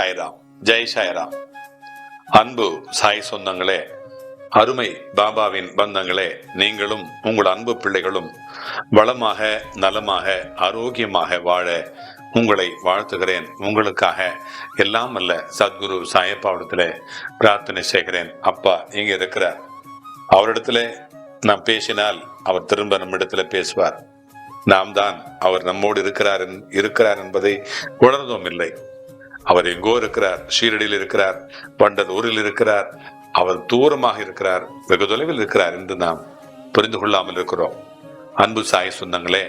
சாய்ராம். ஜெய் சாய்ராம். அன்பு சாய் சொந்தங்களே அருமை பாபாவின் பந்தங்களே நீங்களும் உங்கள் அன்பு பிள்ளைகளும் வளமாக நலமாக ஆரோக்கியமாக வாழ உங்களை வாழ்த்துகிறேன். உங்களுக்காக எல்லாம் அல்ல சத்குரு சாயப்பாவிடத்துல பிரார்த்தனை செய்கிறேன். அப்பா இங்கே இருக்கிறார் அவரிடத்துல நாம் பேசினால் அவர் திரும்ப நம்மிடத்துல பேசுவார். நாம் தான் அவர் நம்மோடு இருக்கிறார் இருக்கிறார் என்பதை உணர்ந்தோம் இல்லை. அவர் எங்கோ இருக்கிறார் ஷீரடியில் இருக்கிறார் பண்டலூரில் இருக்கிறார் அவர் தூரமாக இருக்கிறார் வெகு தொலைவில் இருக்கிறார் என்று நாம் புரிந்து கொள்ளாமல் இருக்கிறோம். அன்பு சாய் சொந்தங்களே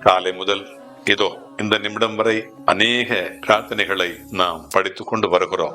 காலை முதல் இதோ இந்த நிமிடம் வரை அநேக பிரார்த்தனைகளை நாம் படித்துக் கொண்டு வருகிறோம்.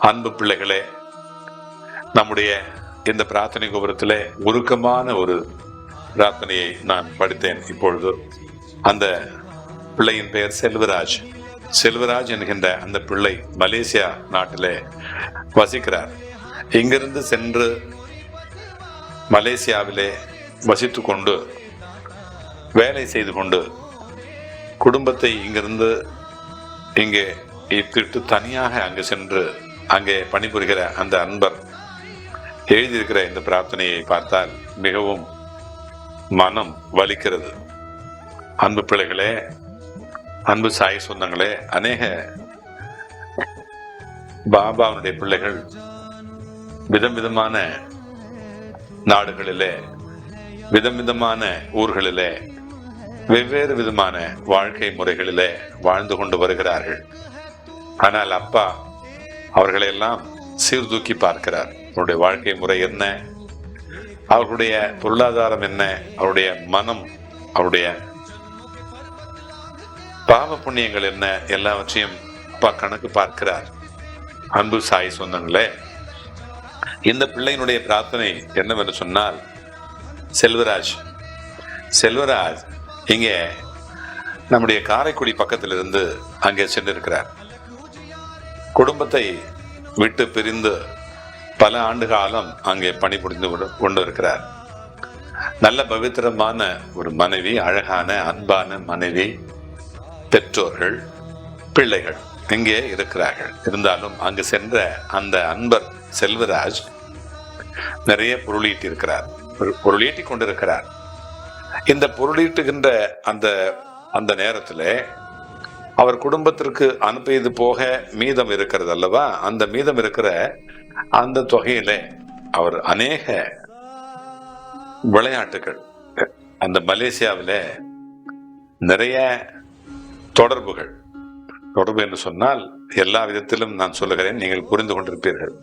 அன்பு பிள்ளைகளே நம்முடைய இந்த பிரார்த்தனை கோபுரத்திலே உருக்கமான ஒரு பிரார்த்தனையை நான் படித்தேன் இப்பொழுது. அந்த பிள்ளையின் பெயர் செல்வராஜ். செல்வராஜ் என்கின்ற அந்த பிள்ளை மலேசியா நாட்டிலே வசிக்கிறார். இங்கிருந்து சென்று மலேசியாவிலே வசித்து கொண்டு வேலை செய்து கொண்டு குடும்பத்தை இங்கிருந்து இங்கே இத்திட்டு தனியாக அங்கு சென்று அங்கே பணிபுரிகிற அந்த அன்பர் எழுதியிருக்கிற இந்த பிரார்த்தனையை பார்த்தால் மிகவும் மனம் வலிக்கிறது. அன்பு பிள்ளைகளே அன்பு சாய் சொந்தங்களே அநேக பாபாவுடைய பிள்ளைகள் விதம் விதமான நாடுகளிலே விதம் விதமான ஊர்களிலே வெவ்வேறு விதமான வாழ்க்கை முறைகளிலே வாழ்ந்து கொண்டு வருகிறார்கள். ஆனால் அப்பா அவர்களையெல்லாம் சீர்தூக்கி பார்க்கிறார். அவருடைய வாழ்க்கை முறை என்ன? அவர்களுடைய பொருளாதாரம் என்ன? அவருடைய மனம் அவருடைய பாவ புண்ணியங்கள் என்ன எல்லாவற்றையும் கணக்கு பார்க்கிறார். அன்பு சாய் சொந்தங்களே இந்த பிள்ளையினுடைய பிரார்த்தனை என்னவென்று சொன்னால் செல்வராஜ் செல்வராஜ் இங்கே நம்முடைய காரைக்குடி பக்கத்தில் இருந்து அங்கே சென்றிருக்கிறார். குடும்பத்தை விட்டு பிரிந்து பல ஆண்டு காலம் அங்கே பணிபுரிந்து கொண்டு- கொண்டு இருக்கிறார் நல்ல பவித்திரமான ஒரு மனைவி அழகான அன்பான மனைவி பெற்றோர்கள் பிள்ளைகள் இங்கே இருக்கிறார்கள்? இருந்தாலும் அங்கு சென்ற அந்த அன்பர் செல்வராஜ் நிறைய பொருளீட்டி இருக்கிறார் பொருளீட்டி கொண்டிருக்கிறார். இந்த பொருளீட்டுகின்ற அந்த அந்த நேரத்திலே அவர் குடும்பத்திற்கு அனுப்பியது போக மீதம் இருக்கிறது அல்லவா? அந்த மீதம் இருக்கிற அந்த தொகையில அவர் அநேக விளையாட்டுகள். அந்த மலேசியாவிலே நிறைய தொடர்புகள். தொடர்பு என்று சொன்னால் எல்லா விதத்திலும் நான் சொல்லுகிறேன் நீங்கள் புரிந்து கொண்டிருப்பீர்கள்.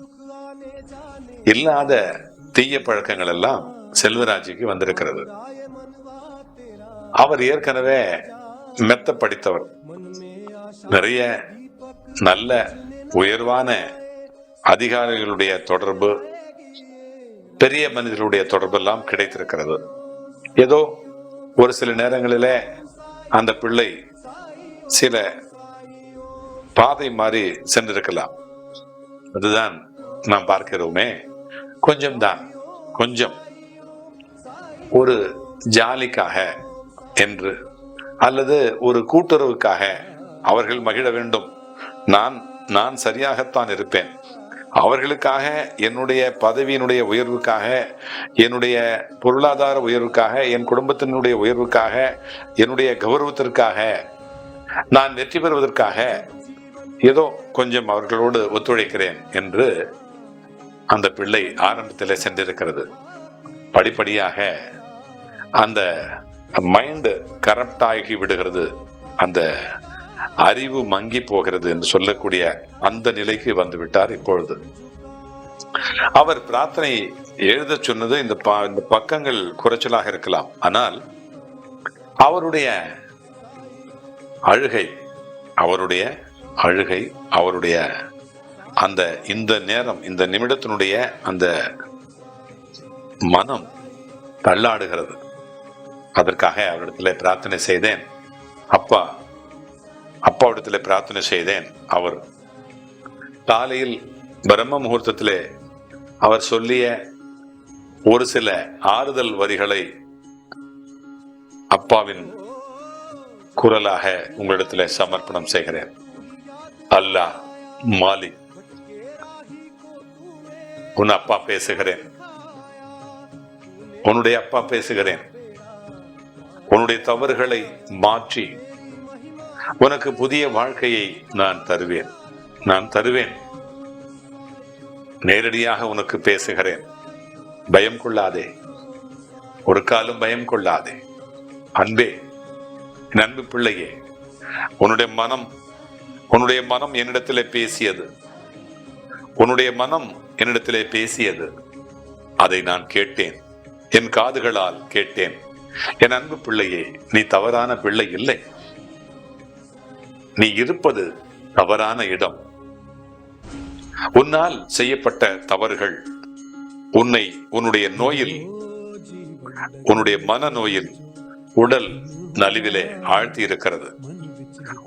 இல்லாத தீய பழக்கங்கள் எல்லாம் செல்வராஜுக்கு வந்திருக்கிறது. அவர் ஏற்கனவே மெத்த படித்தவர். நிறைய நல்ல உயர்வான அதிகாரிகளுடைய தொடர்பு பெரிய மனிதர்களுடைய தொடர்பெல்லாம் கிடைத்திருக்கிறது. ஏதோ ஒரு சில நேரங்களிலே அந்த பிள்ளை சில பாதை மாறி சென்றிருக்கலாம். அதுதான் நாம் பார்க்கிறோமே. கொஞ்சம் தான் கொஞ்சம். ஒரு ஜாலிக்காக என்று அல்லது ஒரு கூட்டுறவுக்காக அவர்கள் மகிழ வேண்டும். நான் நான் சரியாகத்தான் இருப்பேன். அவர்களுக்காக என்னுடைய பதவியினுடைய உயர்வுக்காக என்னுடைய பொருளாதார உயர்வுக்காக என் குடும்பத்தினுடைய உயர்வுக்காக என்னுடைய கௌரவத்திற்காக நான் வெற்றி பெறுவதற்காக ஏதோ கொஞ்சம் அவர்களோடு ஒத்துழைக்கிறேன் என்று அந்த பிள்ளை ஆரம்பத்திலே சென்றிருக்கிறது. படிப்படியாக அந்த மைண்ட் கரப்ட் ஆகி விடுகிறது. அந்த அறிவு மங்கி போகிறது என்று சொல்லக்கூடிய அந்த நிலைக்கு வந்து விட்டார் இப்பொழுது. அவர் பிரார்த்தனை எழுத சொன்னது இந்த ப- இந்த பக்கங்கள் குறைச்சலாக இருக்கலாம். ஆனால் அவருடைய அழுகை அவருடைய அழுகை அவருடைய அந்த இந்த நேரம் இந்த நிமிடத்தினுடைய அந்த மனம் தள்ளாடுகிறது. அதற்காக அவரிடத்துல பிரார்த்தனை செய்தேன். அப்பா அப்பாவிடத்துல பிரார்த்தனை செய்தேன். அவர் காலையில் பிரம்ம முகூர்த்தத்திலே அவர் சொல்லிய ஒரு சில ஆறுதல் வரிகளை அப்பாவின் குரலாக உங்களிடத்தில் சமர்ப்பணம் செய்கிறேன். அல்லாஹ் மாலிக் உன் அப்பா பேசுகிறேன். உன்னுடைய அப்பா பேசுகிறேன். உன்னுடைய தவறுகளை மாற்றி உனக்கு புதிய வாழ்க்கையை நான் தருவேன். நான் தருவேன். நேரடியாக உனக்கு பேசுகிறேன். பயம் கொள்ளாதே. ஒரு காலம் பயம் கொள்ளாதே. அன்பே. என் அன்பு பிள்ளையே உன்னுடைய மனம் உன்னுடைய மனம் என்னிடத்திலே பேசியது. உன்னுடைய மனம் என்னிடத்திலே பேசியது. அதை நான் கேட்டேன். என் காதுகளால் கேட்டேன். என் அன்பு பிள்ளையே நீ தவறான பிள்ளை இல்லை. நீ இருப்பது தவறான இடம். உன்னால் செய்யப்பட்ட தவறுகள் உன்னை உன்னுடைய நோயில் உன்னுடைய மன நோயில் உடல் நலிவிலே ஆழ்த்தி இருக்கிறது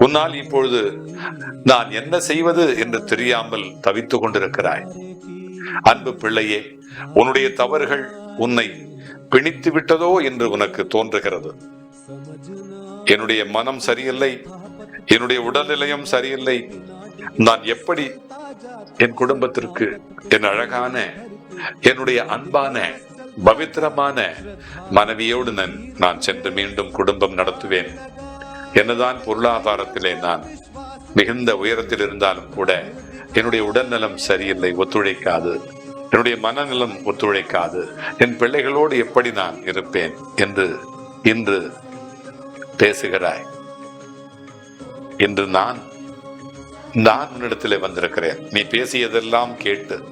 உன்னால் இப்பொழுது நான் என்ன செய்வது என்று தெரியாமல் தவித்துக் கொண்டிருக்கிறாய். அன்பு பிள்ளையே உன்னுடைய தவறுகள் உன்னை பிணித்து விட்டதோ என்று உனக்கு தோன்றுகிறது. என்னுடைய மனம் சரியில்லை என்னுடைய உடல்நிலையம் சரியில்லை. நான் எப்படி என் குடும்பத்திற்கு என் அழகான என்னுடைய அன்பான பவித்திரமான மனைவியோடு நான் சென்று மீண்டும் குடும்பம் நடத்துவேன். என்னதான் பொருளாதாரத்திலே நான் மிகுந்த உயரத்தில் இருந்தாலும் கூட என்னுடைய உடல்நலம் சரியில்லை ஒத்துழைக்காது. என்னுடைய மனநலம் ஒத்துழைக்காது. என் பிள்ளைகளோடு எப்படி நான் இருப்பேன் என்று இன்று பேசுகிறாய். இன்று நான் நான் உன்னிடத்திலே வந்திருக்கிறேன். நீ பேசியதெல்லாம் கேட்டு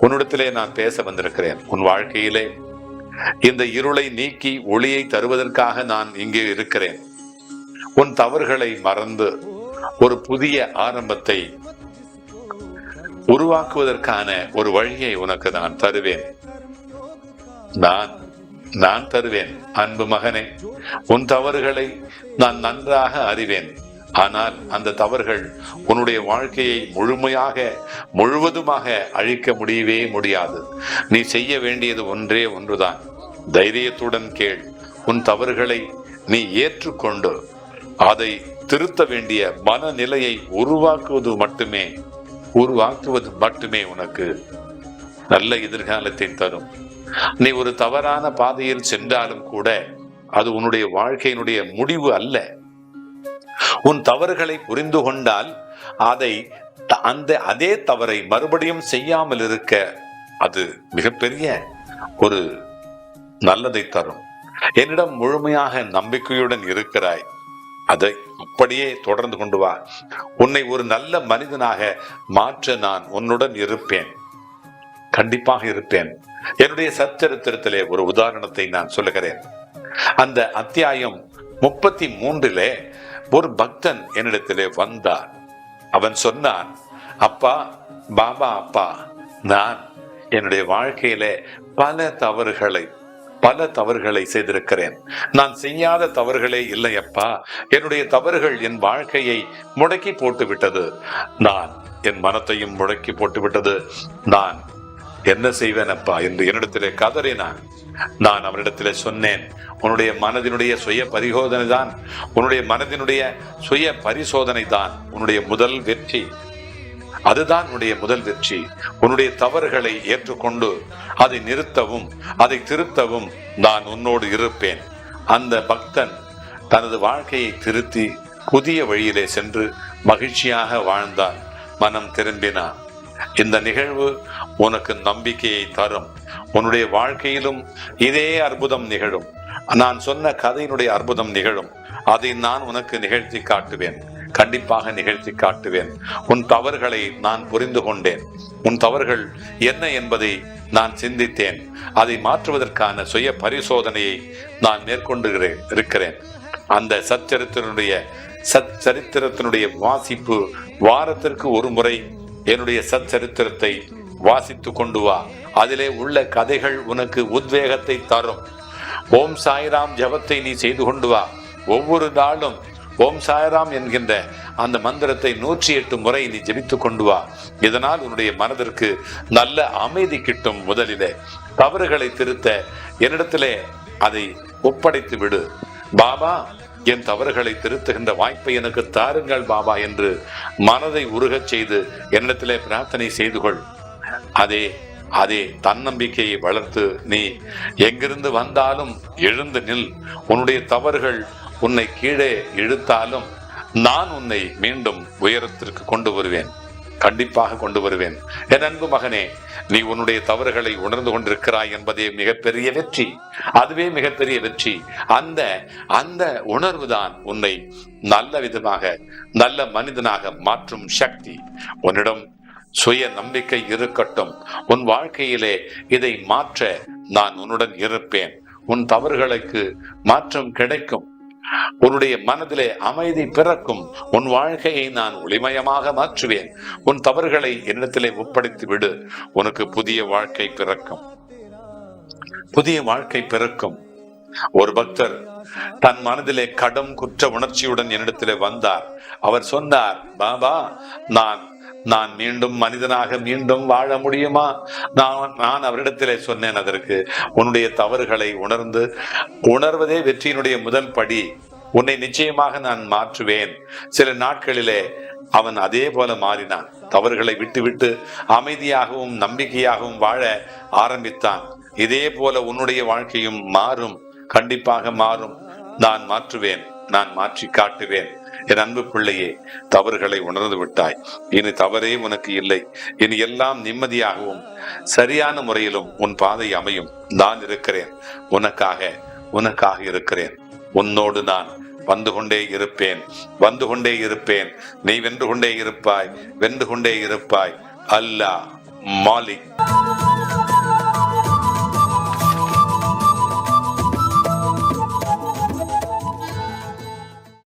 உன்னிடத்திலே நான் பேச வந்திருக்கிறேன். உன் வாழ்க்கையிலே இந்த இருளை நீக்கி ஒளியை தருவதற்காக நான் இங்கே இருக்கிறேன். உன் தவறுகளை மறந்து ஒரு புதிய ஆரம்பத்தை உருவாக்குவதற்கான ஒரு வழியை உனக்கு நான் தருவேன். நான் நான் தருவேன் அன்பு மகனே. உன் தவறுகளை நான் நன்றாக அறிவேன். ஆனால் அந்த தவறுகள் உன்னுடைய வாழ்க்கையை முழுமையாக முழுவதுமாக அழிக்க முடியவே முடியாது. நீ செய்ய வேண்டியது ஒன்றே ஒன்றுதான். தைரியத்துடன் கேள். உன் தவறுகளை நீ ஏற்றுக்கொண்டு அதை திருத்த வேண்டிய மனநிலையை உருவாக்குவது மட்டுமே உருவாக்குவது மட்டுமே உனக்கு நல்ல எதிர்காலத்தை தரும். நீ ஒரு தவறான பாதையில் சென்றாலும் கூட அது உன்னுடைய வாழ்க்கையினுடைய முடிவு அல்ல. உன் தவறுகளை புரிந்து கொண்டால் அதை அந்த அதே தவறை மறுபடியும் செய்யாமல் இருக்க அது மிகப்பெரிய ஒரு நல்லதை தரும். என்னிடம் முழுமையாக நம்பிக்கையுடன் இருக்கிறாய். அதை அப்படியே தொடர்ந்து கொண்டு வா. உன்னை ஒரு நல்ல மனிதனாக மாற்ற நான் உன்னுடன் இருப்பேன். கண்டிப்பாக இருப்பேன். என்னுடைய சச்சரித்திரத்திலே ஒரு உதாரணத்தை நான் சொல்லுகிறேன். அந்த அத்தியாயம் முப்பத்தி மூன்றிலே ஒரு பக்தன் என்னிடத்திலே வந்தான். அவன் சொன்னான் அப்பா பாபா அப்பா நான் என்னுடைய வாழ்க்கையிலே பல தவறுகளை பல தவறுகளை செய்திருக்கிறேன். நான் செய்யாத தவறுகளே இல்லை அப்பா. என்னுடைய தவறுகள் என் வாழ்க்கையை முடக்கி போட்டு விட்டது நான் என் மனத்தையும் முடக்கி போட்டு விட்டது நான் என்ன செய்வேன் அப்பா என்று என்னிடத்திலே கதறினான். நான் அவனிடத்திலே சொன்னேன் உன்னுடைய மனதினுடைய சுய பரிசோதனை தான் உன்னுடைய மனதினுடைய சுய பரிசோதனை தான் உன்னுடைய முதல் வெற்றி. அதுதான் உன்னுடைய முதல் வெற்றி. உன்னுடைய தவறுகளை ஏற்றுக்கொண்டு அதை நிறுத்தவும் அதை திருத்தவும் நான் உன்னோடு இருப்பேன். அந்த பக்தன் தனது வாழ்க்கையை திருத்தி புதிய வழியிலே சென்று மகிழ்ச்சியாக வாழ்ந்தான். மனம் திரும்பினான். இந்த நிகழ்வு உனக்கு நம்பிக்கையை தரும். உன்னுடைய வாழ்க்கையிலும் இதே அற்புதம் நிகழும். நான் சொன்ன கதையினுடைய அற்புதம் நிகழும். அதை நான் உனக்கு நிகழ்த்தி காட்டுவேன். கண்டிப்பாக நிகழ்த்தி காட்டுவேன். உன் தவறுகளை நான் புரிந்து கொண்டேன். உன் தவறுகள் என்ன என்பதை நான் சிந்தித்தேன். அதை மாற்றுவதற்கான சுய பரிசோதனையை நான் மேற்கொண்டு இருக்கிறேன். அந்த சச்சரித்தினுடைய சச்சரித்திரத்தினுடைய வாசிப்பு வாரத்திற்கு ஒரு முறை என்னுடைய சச்சரித்திரத்தை வாசித்து கொண்டு வா. அதிலே உள்ள கதைகள் உனக்கு உத்வேகத்தை தரும். ஓம் சாய்ராம் ஜபத்தை நீ செய்து கொண்டு வா. ஒவ்வொரு நாளும் ஓம் சாய்ராம் என்கின்ற அந்த மந்திரத்தை நூற்றி எட்டு முறை நீ ஜெபித்து கொண்டு வா. இதனால் உன்னுடைய மனதிற்கு நல்ல அமைதி கிட்டும் முதலிலே. தவறுகளை திருத்த என்னிடத்திலே அதை ஒப்படைத்து விடு. பாபா என் தவறுகளை திருத்துகின்ற வாய்ப்பை எனக்கு தாருங்கள் பாபா என்று மனதை உருகச் செய்து என்னிடத்திலே பிரார்த்தனை செய்து கொள். அதே அதே தன்னம்பிக்கையை வளர்த்து நீ எங்கிருந்து வந்தாலும் எழுந்து நில். உன்னுடைய தவறுகள் உன்னை கீழே இழுத்தாலும் நான் உன்னை மீண்டும் உயரத்திற்கு கொண்டு வருவேன். கண்டிப்பாக கொண்டு வருவேன். என் அன்பு மகனே நீ உன்னுடைய தவறுகளை உணர்ந்து கொண்டிருக்கிறாய் என்பதே மிகப்பெரிய வெற்றி. அதுவே மிகப்பெரிய வெற்றி. அந்த அந்த உணர்வுதான் உன்னை நல்ல விதமாக நல்ல மனிதனாக மாற்றும் சக்தி. உன்னிடம் சுய நம்பிக்கை இருக்கட்டும். உன் வாழ்க்கையிலே இதை மாற்ற நான் உன்னுடன் இருப்பேன். உன் தவறுகளுக்கு மாற்றம் கிடைக்கும். உன்னுடைய மனதிலே அமைதி பிறக்கும். உன் வாழ்க்கையை நான் ஒளிமயமாக மாற்றுவேன். உன் தவறுகளை என்னிடத்திலே ஒப்படைத்து விடு. உனக்கு புதிய வாழ்க்கை பிறக்கும். புதிய வாழ்க்கை பிறக்கும். ஒரு பக்தர் தன் மனதிலே கடும் குற்ற உணர்ச்சியுடன் என்னிடத்திலே வந்தார். அவர் சொன்னார் பாபா நான் நான் மீண்டும் மனிதனாக மீண்டும் வாழ முடியுமா? நான் நான் அவரிடத்திலே சொன்னேன் அதற்கு. உன்னுடைய தவறுகளை உணர்ந்து உணர்வதே வெற்றியினுடைய முதல் படி. உன்னை நிச்சயமாக நான் மாற்றுவேன். சில நாட்களிலே அவன் அதே போல மாறினான். தவறுகளை விட்டுவிட்டு அமைதியாகவும் நம்பிக்கையாகவும் வாழ ஆரம்பித்தான். இதே போல உன்னுடைய வாழ்க்கையும் மாறும். கண்டிப்பாக மாறும். நான் மாற்றுவேன். நான் மாற்றி காட்டுவேன். என் அன்பு பிள்ளையே தவறுகளை உணர்ந்து விட்டாய். இனி தவறே உனக்கு இல்லை. இனி எல்லாம் நிம்மதியாகவும் சரியான முறையிலும் உன் பாதை அமையும். நான் இருக்கிறேன். உனக்காக உனக்காக இருக்கிறேன். உன்னோடு நான் வந்து கொண்டே இருப்பேன். வந்து கொண்டே இருப்பேன். நீ வென்று கொண்டே இருப்பாய். வென்று கொண்டே இருப்பாய். அல்லாஹ் மாலிக்.